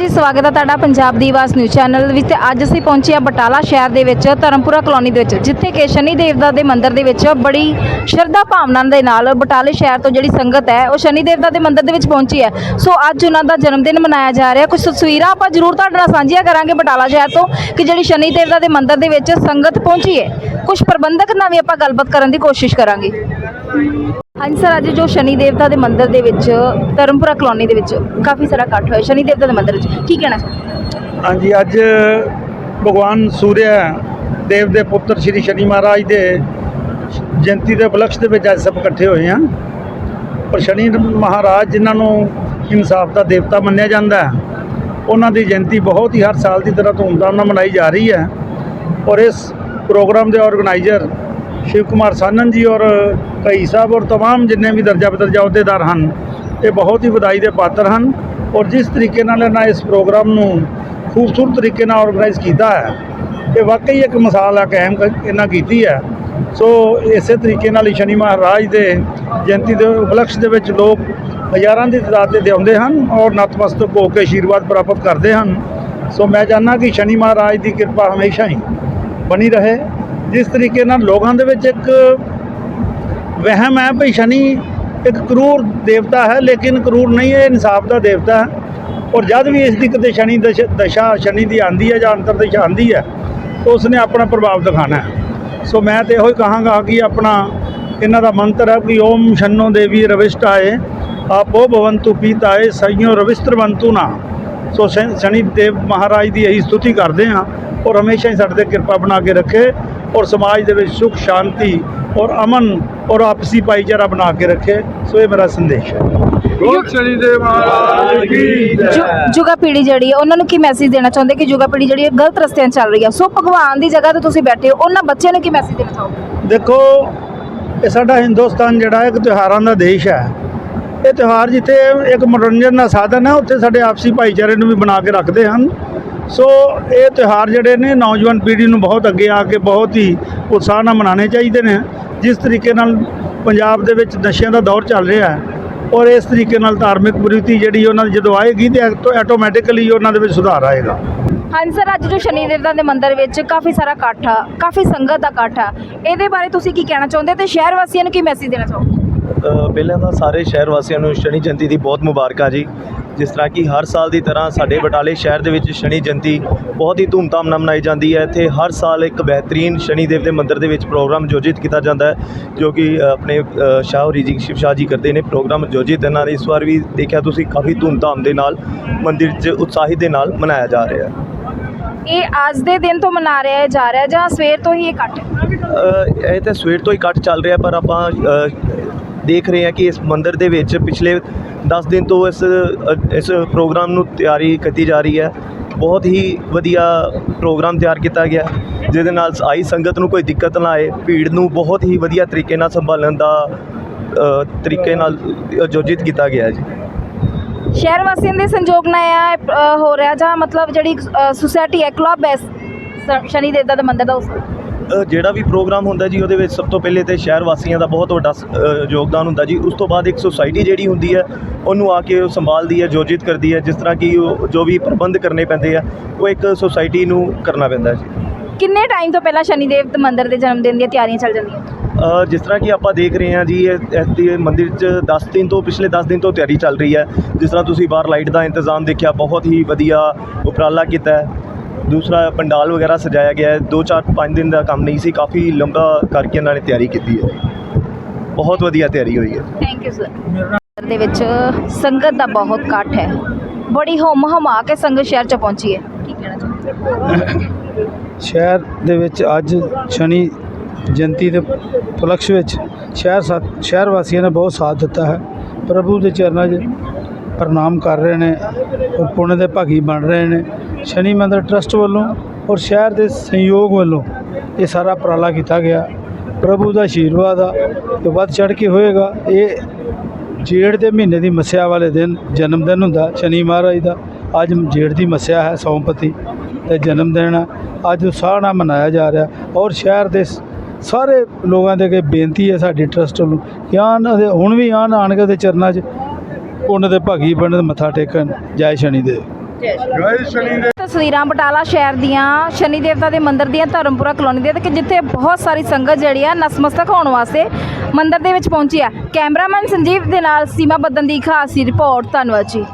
ਜੀ, ਸਵਾਗਤ ਹੈ ਤੁਹਾਡਾ ਪੰਜਾਬ ਦੀ ਆਵਾਜ਼ ਨਿਊਜ਼ ਚੈਨਲ ਵਿੱਚ ਤੇ ਅੱਜ ਅਸੀਂ ਪਹੁੰਚੇ ਹਾਂ ਬਟਾਲਾ ਸ਼ਹਿਰ ਦੇ ਵਿੱਚ, ਧਰਮਪੁਰਾ ਕਲੋਨੀ ਦੇ ਵਿੱਚ, ਜਿੱਥੇ ਕਿ ਸ਼ਨੀ ਦੇਵਤਾ ਦੇ ਮੰਦਿਰ ਦੇ ਵਿੱਚ ਬੜੀ ਸ਼ਰਧਾ ਭਾਵਨਾ ਦੇ ਨਾਲ ਬਟਾਲੇ ਸ਼ਹਿਰ ਤੋਂ ਜਿਹੜੀ ਸੰਗਤ ਹੈ, ਉਹ ਸ਼ਨੀ ਦੇਵਤਾ ਦੇ ਮੰਦਿਰ ਦੇ ਵਿੱਚ ਪਹੁੰਚੀ ਹੈ। ਸੋ ਅੱਜ ਉਹਨਾਂ ਦਾ ਜਨਮ ਦਿਨ ਮਨਾਇਆ ਜਾ ਰਿਹਾ। ਕੁਝ ਤਸਵੀਰਾਂ ਆਪਾਂ ਜ਼ਰੂਰ ਤੁਹਾਡੇ ਨਾਲ ਸਾਂਝੀਆਂ ਕਰਾਂਗੇ ਬਟਾਲਾ ਸ਼ਹਿਰ ਤੋਂ, ਕਿ ਜਿਹੜੀ ਸ਼ਨੀ ਦੇਵਤਾ ਦੇ ਮੰਦਿਰ ਦੇ ਵਿੱਚ ਸੰਗਤ ਪਹੁੰਚੀ ਹੈ। ਕੁਝ ਪ੍ਰਬੰਧਕ ਨਾਲ ਵੀ ਆਪਾਂ ਗੱਲਬਾਤ ਕਰਨ ਦੀ ਕੋਸ਼ਿਸ਼ ਕਰਾਂਗੇ। ਹਾਂਜੀ ਸਰ, ਅੱਜ ਜੋ ਸ਼ਨੀ ਦੇਵਤਾ ਦੇ ਮੰਦਿਰ ਦੇ ਵਿੱਚ, ਧਰਮਪੁਰਾ ਕਲੋਨੀ ਦੇ ਵਿੱਚ ਕਾਫੀ ਸਾਰਾ ਇਕੱਠ ਹੋਇਆ। ਸ਼ਨੀ ਦੇਵਤਾ ਦੇ ਮੰਦਿਰ ਵਿੱਚ, ਕੀ ਕਹਿਣਾ ਚਾਹੁੰਦੇ ਹਾਂਜੀ, ਅੱਜ ਭਗਵਾਨ ਸੂਰਿਆ ਦੇਵ ਦੇ ਪੁੱਤਰ ਸ਼੍ਰੀ ਸ਼ਨੀ ਮਹਾਰਾਜ ਦੇ ਜਯੰਤੀ ਦੇ ਉਪਲਕਸ਼ ਦੇ ਵਿੱਚ ਅੱਜ ਸਭ ਇਕੱਠੇ ਹੋਏ ਹਾਂ। ਪਰ ਸ਼ਨੀ ਮਹਾਰਾਜ ਜਿਨ੍ਹਾਂ ਨੂੰ ਇਨਸਾਫ ਦਾ ਦੇਵਤਾ ਮੰਨਿਆ ਜਾਂਦਾ ਹੈ, ਉਹਨਾਂ ਦੀ ਜਯੰਤੀ ਬਹੁਤ ਹੀ ਹਰ ਸਾਲ ਦੀ ਤਰ੍ਹਾਂ ਧੂਮਧਾਮ ਨਾਲ ਮਨਾਈ ਜਾ ਰਹੀ ਹੈ। ਔਰ ਇਸ ਪ੍ਰੋਗਰਾਮ ਦੇ ਆਰਗੇਨਾਈਜ਼ਰ ਸ਼ਿਵ ਕੁਮਾਰ ਸਾਨਨ ਜੀ ਔਰ ਕਈ ਸਾਹਿਬ ਔਰ तमाम ਜਿੰਨੇ ਵੀ ਦਰਜਾ ਬਦਰਜਾ ਅਹੁਦੇਦਾਰ ਹਨ ਇਹ ਬਹੁਤ ਹੀ ਵਧਾਈ ਦੇ ਪਾਤਰ ਹਨ ਔਰ ਜਿਸ ਤਰੀਕੇ ਨਾਲ ਇਹਨਾਂ ਇਸ ਪ੍ਰੋਗਰਾਮ ਨੂੰ ਖੂਬਸੂਰਤ ਤਰੀਕੇ ਨਾਲ ਆਰਗੇਨਾਈਜ਼ ਕੀਤਾ ਹੈ ਇਹ ਵਾਕਈ ਇੱਕ ਮਿਸਾਲ ਹੈ ਕਾਇਮ ਕ- ਇਹਨਾਂ ਕੀਤੀ ਹੈ ਸੋ ਇਸੇ ਤਰੀਕੇ ਨਾਲ ਹੀ ਸ਼ਨੀ ਮਹਾਰਾਜ ਦੇ ਜਯੰਤੀ ਦੇ ਉਪਲਕਸ਼ ਦੇ ਵਿੱਚ ਲੋਕ ਹਜ਼ਾਰਾਂ ਦੀ ਤਾਦਾਦ ਦੇ ਆਉਂਦੇ ਹਨ ਔਰ ਨਤਮਸਤਕ ਹੋ ਕੇ ਆਸ਼ੀਰਵਾਦ ਪ੍ਰਾਪਤ ਕਰਦੇ ਹਨ ਸੋ ਮੈਂ ਚਾਹੁੰਦਾ ਕਿ ਸ਼ਨੀ ਮਹਾਰਾਜ ਦੀ ਕਿਰਪਾ ਹਮੇਸ਼ਾ ਹੀ ਬਣੀ ਰਹੇ ਜਿਸ ਤਰੀਕੇ ਨਾਲ ਲੋਕਾਂ ਦੇ ਵਿੱਚ ਇੱਕ ਵਹਿਮ ਹੈ ਭਈ ਸ਼ਨੀ ਇੱਕ ਕਰੂਰ ਦੇਵਤਾ ਹੈ, ਲੇਕਿਨ ਕਰੂਰ ਨਹੀਂ ਹੈ ਇਨਸਾਫ ਦਾ ਦੇਵਤਾ ਹੈ। ਔਰ ਜਦ ਵੀ ਇਸ ਦੀ ਕਿਤੇ ਸ਼ਨੀ ਦਸ਼ਾ ਸ਼ਨੀ ਦੀ ਆਂਦੀ ਹੈ ਜਾਂ ਅੰਤਰ ਦਸ਼ਾ ਆਂਦੀ ਹੈ ਤਾਂ ਉਸਨੇ ਆਪਣਾ ਪ੍ਰਭਾਵ ਦਿਖਾਣਾ ਸੋ ਮੈਂ ਤੇ ਇਹੋ ਹੀ ਕਹਾਂਗਾ ਕਿ ਆਪਣਾ ਇਹਨਾਂ ਦਾ ਮੰਤਰ ਹੈ ਕਿ ਓਮ ਸ਼ੰਨੋ ਦੇਵੀ ਰਵਿਸ਼ਟਾਏ, ਆਪੋ ਭਵੰਤੂ ਪੀਤਾਏ, ਸਈਓ ਰਵਿਸ਼ਤਰਵੰਤੂ ਨਾ। ਸੋ, ਸ਼ਨੀ ਦੇਵ ਮਹਾਰਾਜ ਦੀ ਇਹੀ ਸਤੁਤੀ ਕਰਦੇ ਹਾਂ ਔਰ ਹਮੇਸ਼ਾ ਹੀ ਸਾਡੇ ਤੇ ਕਿਰਪਾ ਬਣਾ ਕੇ ਰੱਖੇ। ਔਰ ਸਮਾਜ ਦੇ ਵਿੱਚ ਸੁਖ ਸ਼ਾਂਤੀ ਔਰ ਅਮਨ ਔਰ ਆਪਸੀ ਭਾਈਚਾਰਾ ਬਣਾ ਕੇ ਰੱਖੇ। ਸੋ ਇਹ ਮੇਰਾ ਸੰਦੇਸ਼ ਹੈ। ਗੋਲ ਸ਼ਨੀ ਦੇ ਮਹਾਰਾਜ ਕੀ ਜੋ। ਜੁਗਾ ਪੀੜੀ ਜਿਹੜੀ ਹੈ ਉਹਨਾਂ ਨੂੰ ਕੀ ਮੈਸੇਜ ਦੇਣਾ ਚਾਹੁੰਦੇ ਕਿ ਜੁਗਾ ਪੀੜੀ ਜਿਹੜੀ ਹੈ ਗਲਤ ਰਸਤਿਆਂ 'ਚ ਚੱਲ ਰਹੀ ਹੈ? ਸੋ ਭਗਵਾਨ ਦੀ ਜਗ੍ਹਾ ਤੇ ਤੁਸੀਂ ਬੈਠੇ ਹੋ ਉਹਨਾਂ ਬੱਚਿਆਂ ਨੂੰ ਕੀ ਮੈਸੇਜ ਦੇਣਾ ਚਾਹੋਗੇ? ਦੇਖੋ ਇਹ ਸਾਡਾ ਹਿੰਦੁਸਤਾਨ ਜਿਹੜਾ ਇੱਕ ਤਿਉਹਾਰਾਂ ਦਾ ਦੇਸ਼ ਹੈ। ਇਹ ਤਿਉਹਾਰ ਜਿੱਥੇ ਇੱਕ ਮਨੋਰੰਜਨ ਦਾ ਸਾਧਨ ਹੈ ਉੱਥੇ ਸਾਡੇ ਆਪਸੀ ਭਾਈਚਾਰੇ ਨੂੰ ਵੀ ਬਣਾ ਕੇ ਰੱਖਦੇ ਹਨ। ਸੋ ਇਹ ਤਿਉਹਾਰ ਜਿਹੜੇ ਨੇ ਨੌਜਵਾਨ ਪੀੜ੍ਹੀ ਨੂੰ ਬਹੁਤ ਅੱਗੇ ਆ ਕੇ ਬਹੁਤ ਹੀ ਉਤਸ਼ਾਹ ਨਾਲ ਮਨਾਉਣੇ ਚਾਹੀਦੇ ਨੇ। ਜਿਸ ਤਰੀਕੇ ਨਾਲ ਪੰਜਾਬ ਦੇ ਵਿੱਚ ਨਸ਼ਿਆਂ ਦਾ ਦੌਰ ਚੱਲ ਰਿਹਾ ਹੈ ਔਰ ਇਸ ਤਰੀਕੇ ਨਾਲ ਧਾਰਮਿਕ ਪ੍ਰਵਿਰਤੀ ਜਿਹੜੀ ਉਹਨਾਂ ਦੀ ਜਦੋਂ ਆਏਗੀ ਤੇ ਆਟੋਮੈਟਿਕਲੀ ਉਹਨਾਂ ਦੇ ਵਿੱਚ ਸੁਧਾਰ ਆਏਗਾ। ਹਾਂਜੀ ਸਰ, ਅੱਜ ਜੋ ਸ਼ਨੀ ਦੇਵਤਾ ਦੇ ਮੰਦਿਰ ਵਿੱਚ ਕਾਫੀ ਸਾਰਾ ਇਕੱਠ ਆ, ਕਾਫੀ ਸੰਗਤ ਦਾ ਇਕੱਠ ਆ। ਇਹਦੇ ਬਾਰੇ ਤੁਸੀਂ ਕੀ ਕਹਿਣਾ ਚਾਹੁੰਦੇ ਤੇ ਸ਼ਹਿਰ ਵਾਸੀਆਂ ਨੂੰ ਕੀ ਮੈਸੇਜ ਦੇਣਾ ਚਾਹੋਗੇ? ਪਹਿਲਾਂ ਤਾਂ ਸਾਰੇ ਸ਼ਹਿਰ ਵਾਸੀਆਂ ਨੂੰ ਸ਼ਨੀ ਜਯੰਤੀ ਦੀ ਬਹੁਤ ਮੁਬਾਰਕਾਂ ਜੀ। ਜਿਸ ਤਰ੍ਹਾਂ ਕਿ ਹਰ ਸਾਲ ਦੀ ਤਰ੍ਹਾਂ ਸਾਡੇ ਬਟਾਲੇ ਸ਼ਹਿਰ ਦੇ ਵਿੱਚ ਸ਼ਨੀ ਜਯੰਤੀ ਬਹੁਤ ਹੀ ਧੂਮਧਾਮ ਨਾਲ ਮਨਾਈ ਜਾਂਦੀ ਹੈ। ਇੱਥੇ ਹਰ ਸਾਲ ਇੱਕ ਬਿਹਤਰੀਨ ਸ਼ਨੀ ਦੇਵ ਦੇ ਮੰਦਿਰ ਦੇ ਵਿੱਚ ਪ੍ਰੋਗਰਾਮ ਆਯੋਜਿਤ ਕੀਤਾ ਜਾਂਦਾ ਹੈ ਜੋ ਕਿ ਆਪਣੇ ਅ, ਸ਼ਾਹੌਰੀ ਜੀ ਸ਼ਿਵ ਸ਼ਾਹ ਜੀ ਕਰਦੇ ਨੇ ਪ੍ਰੋਗਰਾਮ ਆਯੋਜਿਤ। ਇਹਨਾਂ ਇਸ ਵਾਰ ਵੀ ਦੇਖਿਆ ਤੁਸੀਂ ਕਾਫੀ ਧੂਮਧਾਮ ਦੇ ਨਾਲ ਮੰਦਿਰ 'ਚ ਉਤਸ਼ਾਹਿਤ ਦੇ ਨਾਲ ਮਨਾਇਆ ਜਾ ਰਿਹਾ ਹੈ। ਇਹ ਅੱਜ ਦੇ ਦਿਨ ਤੋਂ ਮਨਾ ਰਿਹਾ ਜਾ ਰਿਹਾ ਜਾਂ ਸਵੇਰ ਤੋਂ ਹੀ ਇਹ ਇਕੱਠ ਇਹ ਤਾਂ ਸਵੇਰ ਤੋਂ ਹੀ ਕੱਟ ਚੱਲ ਰਿਹਾ ਪਰ ਆਪਾਂ ਦੇਖ ਰਹੇ ਹਾਂ ਕਿ ਇਸ ਮੰਦਿਰ ਦੇ ਵਿੱਚ ਪਿਛਲੇ 10 ਦਿਨ ਤੋਂ ਇਸ ਇਸ ਪ੍ਰੋਗਰਾਮ ਨੂੰ ਤਿਆਰੀ ਕੀਤੀ ਜਾ ਰਹੀ ਹੈ। ਬਹੁਤ ਹੀ ਵਧੀਆ ਪ੍ਰੋਗਰਾਮ ਤਿਆਰ ਕੀਤਾ ਗਿਆ। ਜਿਹਦੇ ਨਾਲ ਆਈ ਸੰਗਤ ਨੂੰ ਕੋਈ ਦਿੱਕਤ ਨਾ ਆਏ, ਭੀੜ ਨੂੰ ਬਹੁਤ ਹੀ ਵਧੀਆ ਤਰੀਕੇ ਨਾਲ ਸੰਭਾਲਣ ਦਾ ਤਰੀਕੇ ਨਾਲ ਆਯੋਜਿਤ ਕੀਤਾ ਗਿਆ ਜੀ। ਸ਼ਹਿਰ ਵਾਸੀਆਂ ਦੇ ਸੰਯੋਗ ਨਾਲ ਇਹ ਹੋ ਰਿਹਾ ਜਾਂ ਮਤਲਬ ਜਿਹੜੀ ਸੁਸਾਇਟੀ ਹੈ ਕਲੱਬ ਹੈ ਸ਼ਨੀ ਦੇਵਤਾ ਦੇ ਮੰਦਿਰ ਦਾ ਉਸ ਜਿਹੜਾ ਵੀ ਪ੍ਰੋਗਰਾਮ ਹੁੰਦਾ ਜੀ ਉਹਦੇ ਵਿੱਚ ਸਭ ਤੋਂ ਪਹਿਲੇ ਤੇ ਸ਼ਹਿਰ ਵਾਸੀਆਂ ਦਾ ਬਹੁਤ ਵੱਡਾ ਯੋਗਦਾਨ ਹੁੰਦਾ ਜੀ। ਉਸ ਤੋਂ ਬਾਅਦ ਇੱਕ ਸੁਸਾਇਟੀ ਜਿਹੜੀ ਹੁੰਦੀ ਹੈ ਉਹਨੂੰ ਆ ਕੇ ਉਹ ਸੰਭਾਲਦੀ ਹੈ ਆਯੋਜਿਤ ਕਰਦੀ ਹੈ। ਜਿਸ ਤਰ੍ਹਾਂ ਕਿ ਉਹ ਜੋ ਵੀ ਪ੍ਰਬੰਧ ਕਰਨੇ ਪੈਂਦੇ ਆ ਉਹ ਇੱਕ ਸੁਸਾਇਟੀ ਨੂੰ ਕਰਨਾ ਪੈਂਦਾ ਜੀ। ਕਿੰਨੇ ਟਾਈਮ ਤੋਂ ਪਹਿਲਾਂ ਸ਼ਨੀ ਦੇਵ ਮੰਦਿਰ ਦੇ ਜਨਮ ਦਿਨ ਦੀਆਂ ਤਿਆਰੀਆਂ ਚੱਲ ਜਾਂਦੀਆਂ? ਜਿਸ ਤਰ੍ਹਾਂ ਕਿ ਆਪਾਂ ਦੇਖ ਰਹੇ ਹਾਂ ਜੀ ਇਹ ਇਸ ਦੀ ਮੰਦਿਰ 'ਚ 10 ਦਿਨ ਤੋਂ ਪਿਛਲੇ 10 ਦਿਨ ਤੋਂ ਤਿਆਰੀ ਚੱਲ ਰਹੀ ਹੈ। ਜਿਸ ਤਰ੍ਹਾਂ ਤੁਸੀਂ ਬਾਹਰ ਲਾਈਟ ਦਾ ਇੰਤਜ਼ਾਮ ਦੇਖਿਆ ਬਹੁਤ ਹੀ ਵਧੀਆ ਉਪਰਾਲਾ ਕੀਤਾ ਹੈ। ਦੂਸਰਾ ਪੰਡਾਲ ਵਗੈਰਾ ਸਜਾਇਆ ਗਿਆ ਹੈ। 2-4 5 ਦਿਨ ਦਾ ਕੰਮ ਨਹੀਂ ਸੀ ਕਾਫੀ ਲੰਬਾ ਕਰਕੇ ਇਹਨਾਂ ਨੇ ਤਿਆਰੀ ਕੀਤੀ ਹੈ। ਬਹੁਤ ਵਧੀਆ ਤਿਆਰੀ ਹੋਈ ਹੈ। ਥੈਂਕ ਯੂ ਸਰ ਦੇ ਵਿੱਚ ਸੰਗਤ ਦਾ ਬਹੁਤ ਇਕੱਠ ਹੈ। ਬੜੀ ਹੁਮ ਹਮਾ ਕੇ ਸੰਗਤ ਸ਼ਹਿਰ ਚ ਪਹੁੰਚੀ ਹੈ। ਕੀ ਕਹਿਣਾ ਚਾਹੁੰਦੇ? ਸ਼ਹਿਰ ਦੇ ਵਿੱਚ ਅੱਜ ਸ਼ਨੀ ਜਯੰਤੀ ਦੇ ਉਪਲਕਸ਼ ਵਿੱਚ ਸ਼ਹਿਰ ਸਾ ਸ਼ਹਿਰ ਵਾਸੀਆਂ ਨੇ ਬਹੁਤ ਸਾਥ ਦਿੱਤਾ ਹੈ। ਪ੍ਰਭੂ ਦੇ ਚਰਨਾਂ 'ਚ ਪ੍ਰਣਾਮ ਕਰ ਰਹੇ ਨੇ ਔਰ ਪੁण्य ਦੇ ਭਾਗੀ ਬਣ ਰਹੇ ਨੇ। ਸ਼ਨੀ ਮੰਦਰ ਟਰਸਟ ਵੱਲੋਂ ਔਰ ਸ਼ਹਿਰ ਦੇ ਸੰਯੋਗ ਵੱਲੋਂ ਇਹ ਸਾਰਾ ਉਪਰਾਲਾ ਕੀਤਾ ਗਿਆ। ਪ੍ਰਭੂ ਦਾ ਆਸ਼ੀਰਵਾਦ ਆ ਤੇ ਵੱਧ ਚੜ ਕੇ ਹੋਏਗਾ। ਇਹ ਜੇੜ ਦੇ ਮਹੀਨੇ ਦੀ ਮੱਸਿਆ ਵਾਲੇ ਦਿਨ, ਜਨਮ ਦਿਨ ਹੁੰਦਾ ਸ਼ਨੀ ਮਹਾਰਾਜ ਦਾ। ਅੱਜ ਜੇੜ ਦੀ ਮੱਸਿਆ ਹੈ ਸੌਂਪਤੀ ਤੇ ਜਨਮ ਦਿਨ ਆ। ਅੱਜ ਉਤਸ਼ਾਹ ਨਾਲ ਮਨਾਇਆ ਜਾ ਰਿਹਾ ਔਰ ਸ਼ਹਿਰ ਦੇ ਸਾਰੇ ਲੋਕਾਂ ਦੇ ਅੱਗੇ ਬੇਨਤੀ ਹੈ ਸਾਡੀ ਟਰਸਟ ਨੂੰ ਕਿ ਆਉਣ ਹੁਣ ਵੀ ਆਉਣ ਆਣ ਕੇ ਉਹਦੇ ਚਰਨਾਂ 'ਚ। ਉਹਨਾਂ ਦੇ ਭਾਗੀ ਬਣਨ, ਮੱਥਾ ਟੇਕਣ। ਜੈ ਸ਼ਨੀ ਦੇਵ। ਜੈ ਸ਼ਨੀ ਦੇ ਤਸਵੀਰਾਂ ਬਟਾਲਾ ਸ਼ਹਿਰ ਦੀਆਂ, ਸ਼ਨੀ ਦੇਵਤਾ ਦੇ ਮੰਦਿਰ ਦੀਆਂ, ਧਰਮਪੁਰਾ ਕਲੋਨੀ ਦੇ ਕਿ ਜਿੱਥੇ ਬਹੁਤ ਸਾਰੀ ਸੰਗਤ ਜਿਹੜੀ ਆ ਨਸਮਸਤਕ ਹੋਣ ਵਾਸਤੇ ਮੰਦਿਰ ਦੇ ਵਿੱਚ ਪਹੁੰਚੀ ਆ। ਕੈਮਰਾਮੈਨ ਸੰਜੀਵ ਦੇ ਨਾਲ ਸੀਮਾ ਬੱਦਨ ਦੀ ਖਾਸ ਰਿਪੋਰਟ, ਧੰਨਵਾਦ ਜੀ।